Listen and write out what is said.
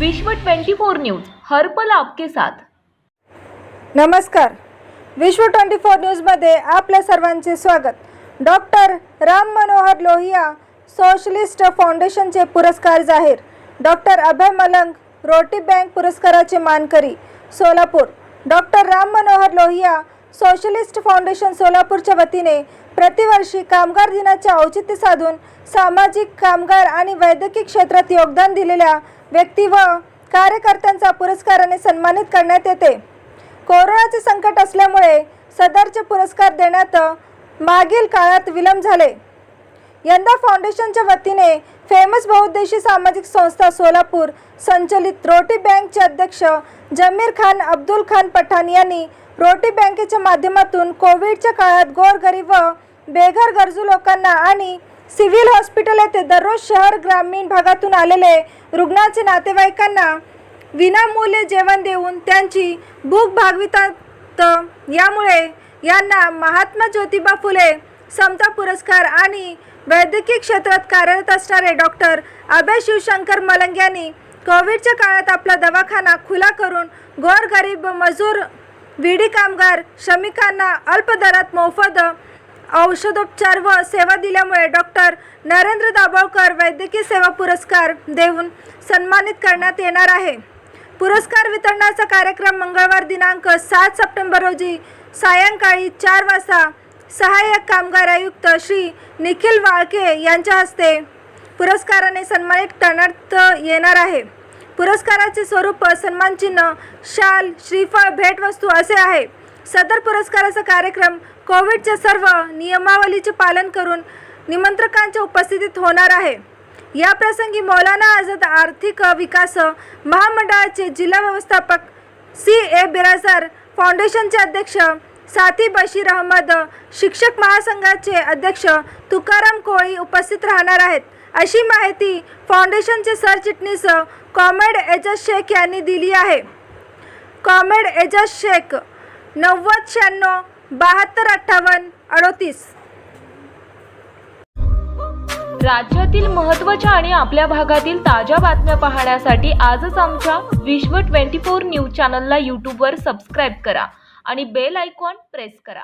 विश्व 24 न्यूज हर पल आपके साथ. नमस्कार. विश्व ट्वेंटी फोर न्यूजमध्ये आपल्या सर्वांचे स्वागत. डॉक्टर राम मनोहर लोहिया सोशलिस्ट फाउंडेशनचे पुरस्कार जाहीर. डॉक्टर अभय मलंग रोटी बँक पुरस्काराचे मानकरी Solapur. Doctor Ram Manohar Lohia socialist foundation सोलापूरच्या वतीने प्रतिवर्षी कामगार दिनाचे औचित्य साधून सामाजिक कामगार आणि वैद्यकीय क्षेत्रात योगदान दिलेल्या व्यक्ती व कार्यकर्त्यांचा पुरस्काराने सन्मानित करण्यात येते. कोरोनाचे संकट असल्यामुळे सदरचे पुरस्कार देण्यात मागील काळात विलंब झाले. यंदा फाउंडेशनच्या वतीने फेमस बहुउद्देशीय सामाजिक संस्था सोलापूर संचलित रोटी बँकचे अध्यक्ष जमीर खान अब्दुल खान पठाण यांनी रोटी बँकेच्या माध्यमातून कोविडच्या काळात गोरगरीब व बेघर गरजू लोकांना आणि सिव्हिल हॉस्पिटल येथे दररोज शहर ग्रामीण भागातून आलेले रुग्णाचे नातेवाईकांना विनामूल्य जेवण देऊन त्यांची भूक भागवितात. यामुळे यांना महात्मा ज्योतिबा फुले समता पुरस्कार आणि वैद्यकीय क्षेत्रात कार्यरत असणारे डॉक्टर अभय शिवशंकर मलंग यांनी कोविडच्या काळात आपला दवाखाना खुला करून गोरगरीब मजूर विडी कामगार श्रमिकांना अल्प दरात मोफत औषधोपचार व सेवा दिल्यामुळे डॉक्टर नरेंद्र दाभोळकर वैद्यकीय सेवा पुरस्कार देऊन सन्मानित करण्यात येणार आहे. पुरस्कार वितरणाचा कार्यक्रम मंगळवार दिनांक सात सप्टेंबर रोजी सायंकाळी चार वाजता सहाय्यक कामगार आयुक्त श्री निखिल वाळके यांच्या हस्ते पुरस्काराने सन्मानित करण्यात येणार आहे. पुरस्काराचे स्वरूप सन्मानचिन्ह शाल श्रीफळ भेटवस्तू असे आहे. सदर पुरस्काराचा कार्यक्रम कोविडच्या सर्व नियमावलीचे पालन करून निमंत्रकांच्या उपस्थितीत होणार आहे. या प्रसंगी मौलाना आझाद आर्थिक विकास महामंडळाचे जिल्हा व्यवस्थापक सी ए बिराजार फाउंडेशनचे अध्यक्ष साथी बशीर अहमद शिक्षक महासंघाचे अध्यक्ष तुकाराम कोळी उपस्थित राहणार आहेत. अशी माहिती फाउंडेशनचे सरचिटणीस कॉमेड एजाज शेख यांनी दिली आहे. कॉमेड एजाज शेख नव्वद शहाण्णव बहात्तर अठ्ठावन्न अडोतीस. राज्यातील महत्त्वाच्या आणि आपल्या भागातील ताज्या बातम्या पाहण्यासाठी आजच आमच्या विश्व 24 न्यूज चॅनलला यूट्यूबवर सबस्क्राईब करा आणि बेल आयकॉन प्रेस करा.